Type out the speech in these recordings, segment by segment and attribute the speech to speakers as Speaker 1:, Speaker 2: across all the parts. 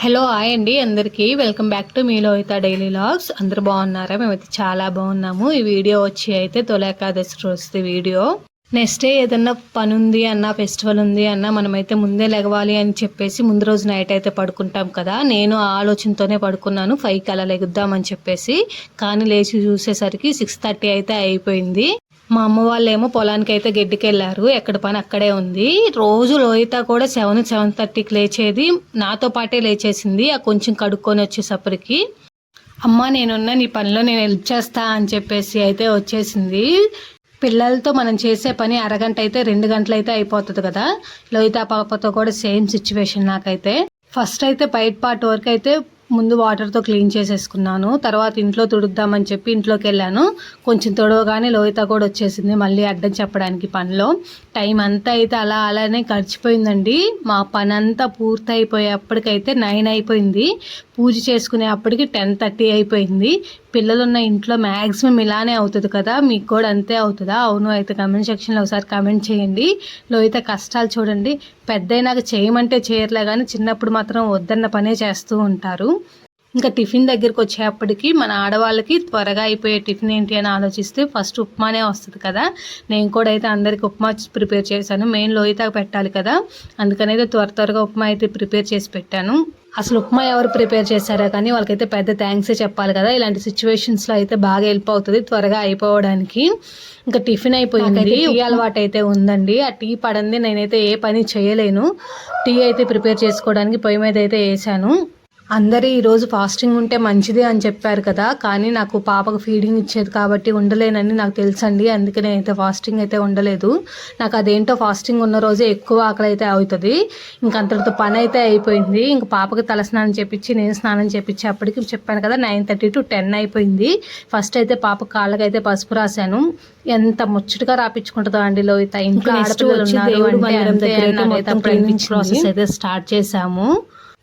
Speaker 1: Hello hi అండి అందరికీ. Welcome back to మీలో అయితే డైలీ లాగ్స్. అందరు బాగున్నారా? మేమైతే చాలా బాగున్నాము. ఈ వీడియో వచ్చి అయితే తొలేకాదశి రోజు వీడియో. నెక్స్ట్ డే ఏదన్నా పని ఉంది అన్న ఫెస్టివల్ ఉంది అన్న మనమైతే ముందే లెగవాలి అని చెప్పేసి ముందు రోజు నైట్ అయితే పడుకుంటాం కదా. నేను ఆ ఆలోచనతోనే పడుకున్నాను. ఫైవ్కి అలా లెగుద్దామని చెప్పేసి. కానీ లేచి చూసేసరికి సిక్స్ థర్టీ అయితే అయిపోయింది. మా అమ్మ వాళ్ళేమో పొలానికి అయితే గడ్డికి వెళ్ళారు ఎక్కడ పని అక్కడే ఉంది. రోజు లోహిత కూడా సెవెన్ సెవెన్ థర్టీకి లేచేది. నాతో పాటే లేచేసింది. ఆ కొంచెం కడుక్కొని వచ్చేసప్పటికి అమ్మ నేనున్న నీ పనిలో నేను హెల్ప్ చేస్తా అని చెప్పేసి అయితే వచ్చేసింది. పిల్లలతో మనం చేసే పని అరగంట అయితే రెండు గంటలు అయితే అయిపోతుంది కదా. లోహిత పాపతో కూడా సేమ్ సిచ్యువేషన్ నాకైతే. ఫస్ట్ అయితే బయట పార్ట్ వరకు అయితే ముందు వాటర్తో క్లీన్ చేసేసుకున్నాను. తర్వాత ఇంట్లో తుడుద్దామని చెప్పి ఇంట్లోకి వెళ్ళాను. కొంచెం తొడవగానే లోహిత కూడా వచ్చేసింది మళ్ళీ అడ్డం చెప్పడానికి పనిలో. టైం అంతా అయితే అలా అలానే గడిచిపోయిందండి. మా పని అంతా పూర్తయిపోయేప్పటికైతే నైన్ అయిపోయింది. పూజ చేసుకునే అప్పటికి టెన్ థర్టీ అయిపోయింది. పిల్లలు ఉన్న ఇంట్లో మ్యాక్సిమం ఇలానే అవుతుంది కదా మీకు కూడా అంతే అవుతుందా? అవును అయితే కమెంట్ సెక్షన్లో ఒకసారి కమెంట్ చేయండి. లోహిత కష్టాలు చూడండి. పెద్దయినాక చేయమంటే చేయర్లే కానీ చిన్నప్పుడు మాత్రం వద్దన్న పనే చేస్తూ ఉంటారు. ఇంకా టిఫిన్ దగ్గరికి వచ్చేప్పటికి మన ఆడవాళ్ళకి త్వరగా అయిపోయే టిఫిన్ ఏంటి అని ఆలోచిస్తే ఫస్ట్ ఉప్మానే వస్తుంది కదా. నేను కూడా అయితే అందరికి ఉప్మా ప్రిపేర్ చేశాను. మెయిన్ లోహిత పెట్టాలి కదా. అందుకనైతే త్వర త్వరగా ఉప్మా అయితే ప్రిపేర్ చేసి పెట్టాను. అసలు ఉప్మా ఎవరు ప్రిపేర్ చేశారా కానీ వాళ్ళకైతే పెద్ద థ్యాంక్సే చెప్పాలి కదా. ఇలాంటి సిచ్యువేషన్స్లో అయితే బాగా హెల్ప్ అవుతుంది త్వరగా అయిపోవడానికి. ఇంకా టిఫిన్ అయిపోయింది. టీ అలవాటు అయితే ఉందండి. ఆ టీ పడంది. నేనైతే ఏ పని చేయలేను. టీ అయితే ప్రిపేర్ చేసుకోవడానికి పొయ్యి మీద అయితే వేసాను. అందరూ ఈరోజు ఫాస్టింగ్ ఉంటే మంచిది అని చెప్పారు కదా కానీ నాకు పాపకు ఫీడింగ్ ఇచ్చేది కాబట్టి ఉండలేనని నాకు తెలుసండి. అందుకే నేనైతే ఫాస్టింగ్ అయితే ఉండలేదు. నాకు అదేంటో ఫాస్టింగ్ ఉన్న రోజే ఎక్కువ ఆకలి అయితే అవుతుంది. ఇంక అంతటితో పని అయితే అయిపోయింది. ఇంక పాపకి తల స్నానం చేపించి నేను స్నానం చేపించి అప్పటికి చెప్పాను కదా నైన్ థర్టీ టు టెన్ అయిపోయింది. ఫస్ట్ అయితే పాప కాళ్ళకి అయితే పసుపు రాశాను. ఎంత ముచ్చటగా రాపించుకుంటుందో అండి లోహిత ఇంట్లో ఆడపిల్లలు ఉన్నారు ప్రాసెస్ అయితే స్టార్ట్ చేశాము.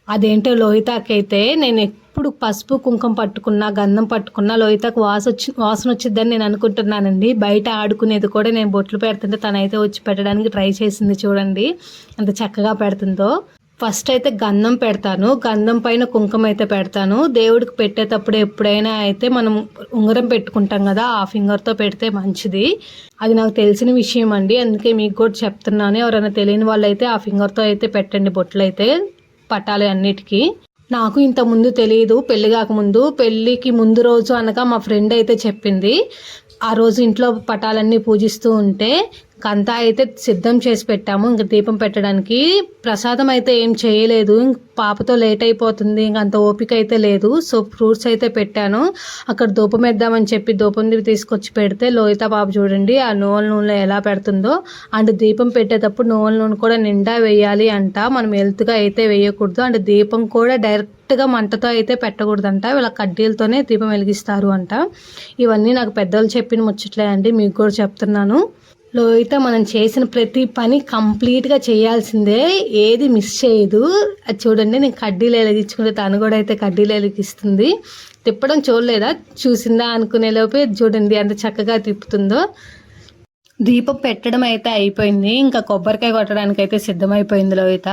Speaker 1: అదేంటో లోహితాకైతే నేను ఎప్పుడు పసుపు కుంకుమ పట్టుకున్నా గంధం పట్టుకున్నా లోహితకు వాస వచ్చి వాసన వచ్చిందని నేను అనుకుంటున్నానండి. బయట ఆడుకునేది కూడా నేను బొట్లు పెడుతుంటే తనైతే వచ్చి పెట్టడానికి ట్రై చేసింది చూడండి ఎంత చక్కగా పెడుతుందో. ఫస్ట్ అయితే గంధం పెడతాను గంధం పైన కుంకుమ అయితే పెడతాను. దేవుడికి పెట్టేటప్పుడు ఎప్పుడైనా అయితే మనం ఉంగరం పెట్టుకుంటాం కదా ఆ ఫింగర్తో పెడితే మంచిది. అది నాకు తెలిసిన విషయం అండి అందుకే మీకు కూడా చెప్తున్నాను. ఎవరైనా తెలియని వాళ్ళు అయితే ఆ ఫింగర్తో అయితే పెట్టండి బొట్లు అయితే పట్టాలి అన్నిటికీ. నాకు ఇంత ముందు తెలియదు పెళ్ళి కాకముందు. పెళ్ళికి ముందు రోజు అనగా మా ఫ్రెండ్ అయితే చెప్పింది ఆ రోజు ఇంట్లో పటాలన్నీ పూజిస్తూ ఉంటే అంతా అయితే సిద్ధం చేసి పెట్టాము. ఇంక దీపం పెట్టడానికి ప్రసాదం అయితే ఏం చేయలేదు. పాపతో లేట్ అయిపోతుంది. ఇంక అంత ఓపిక అయితే లేదు. సో ఫ్రూట్స్ అయితే పెట్టాను. అక్కడ ధూపం వేద్దామని చెప్పి ధూపం తీసుకొచ్చి పెడితే లోహిత పాప చూడండి ఆ నూనె నూనె ఎలా పెడుతుందో. అండ్ దీపం పెట్టేటప్పుడు నూనె నూనె కూడా నిండా వేయాలి అంట. మనం హెల్త్గా అయితే వేయకూడదు. అండ్ దీపం కూడా డైరెక్ట్గా మంటతో అయితే పెట్టకూడదంట. వీళ్ళ కడ్డీలతోనే దీపం వెలిగిస్తారు అంట. ఇవన్నీ నాకు పెద్దలు చెప్పిన ముచ్చట్లే అండి. మీకు కూడా చెప్తున్నాను. లో అయితే మనం చేసిన ప్రతి పని కంప్లీట్గా చేయాల్సిందే. ఏది మిస్ చేయదు. అది చూడండి నేను కడ్డీలు ఎలిగించుకుంటే తను కూడా అయితే కడ్డీలు ఎలిగిస్తుంది తిప్పడం చూడలేదా? చూసిందా అనుకునే లోపే చూడండి ఎంత చక్కగా తిప్పుతుందో. దీపం పెట్టడం అయితే అయిపోయింది. ఇంకా కొబ్బరికాయ కొట్టడానికి అయితే సిద్ధమైపోయింది లోహిత.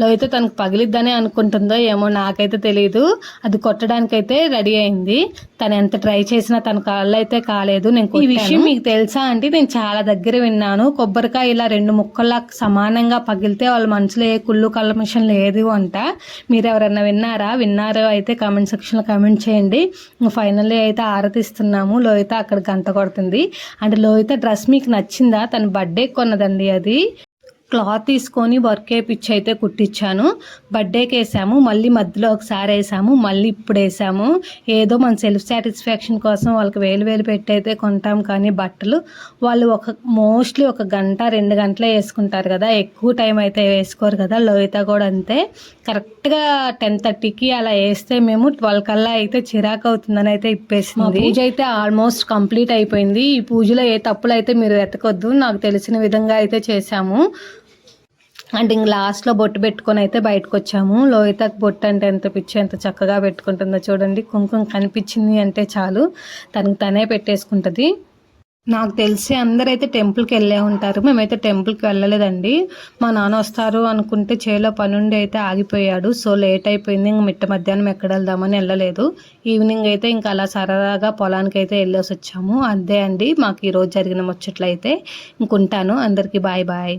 Speaker 1: లోహిత తనకు పగిలిద్దని అనుకుంటుందో ఏమో నాకైతే తెలియదు అది కొట్టడానికి అయితే రెడీ అయింది. తను ఎంత ట్రై చేసినా తన కాళ్ళు అయితే కాలేదు. నేను ఈ విషయం మీకు తెలుసా అంటే నేను చాలా దగ్గర విన్నాను. కొబ్బరికాయ ఇలా రెండు ముక్కల్లా సమానంగా పగిలితే వాళ్ళ మనసులో ఏ కుళ్ళు కల్మషం లేదు అంట. మీరు ఎవరన్నా విన్నారా? విన్నారో అయితే కామెంట్ సెక్షన్లో కామెంట్ చేయండి. ఫైనల్లీ అయితే ఆరతిస్తున్నాము. లోహిత అక్కడ గంట కొడుతుంది. అంటే లోహిత డ్రెస్ మీకు నచ్చింది నచ్చిందా తన బర్త్డే కొన్నదండి అది. క్లాత్ తీసుకొని వర్క్ వేయించి అయితే కుట్టించాను బర్త్డేకి వేసాము మళ్ళీ మధ్యలో ఒకసారి వేసాము మళ్ళీ ఇప్పుడు వేసాము. ఏదో మన సెల్ఫ్ సాటిస్ఫాక్షన్ కోసం వాళ్ళకి వేలు వేలు పెట్టి అయితే కొంటాం కానీ బట్టలు వాళ్ళు ఒక మోస్ట్లీ ఒక గంట రెండు గంటలే వేసుకుంటారు కదా. ఎక్కువ టైం అయితే వేసుకోరు కదా. లోహిత కూడా అంతే. కరెక్ట్గా టెన్ థర్టీకి అలా వేస్తే మేము ట్వెల్వ్ కల్లా అయితే చిరాకు అవుతుందని అయితే ఇప్పేసింది. పూజ అయితే ఆల్మోస్ట్ కంప్లీట్ అయిపోయింది. ఈ పూజలో ఏ తప్పులు అయితే మీరు ఎత్తకొద్దు నాకు తెలిసిన విధంగా అయితే చేశాము అంటే ఇంక లాస్ట్లో బొట్టు పెట్టుకొని అయితే బయటకు వచ్చాము లోహితకు బొట్టు అంటే ఎంత పిచ్చి ఎంత చక్కగా పెట్టుకుంటుందో చూడండి. కుంకుమ కనిపించింది అంటే చాలు. తనకు తనే పెట్టేసుకుంటుంది. నాకు తెలిసి అందరైతే టెంపుల్కి వెళ్ళే ఉంటారు. మేమైతే టెంపుల్కి వెళ్ళలేదండి. మా నాన్న వస్తారు అనుకుంటే చేలో పనుండి అయితే ఆగిపోయాడు. సో లేట్ అయిపోయింది. ఇంక మిట్ట మధ్యాహ్నం ఎక్కడ వెళ్దామని వెళ్ళలేదు. ఈవినింగ్ అయితే ఇంకా అలా సరదాగా పొలానికి అయితే వెళ్ళేసి వచ్చాము. అంతే అండి. మాకు ఈరోజు జరిగిన ముచ్చట్లయితే. ఇంకుంటాను అందరికీ బాయ్ బాయ్.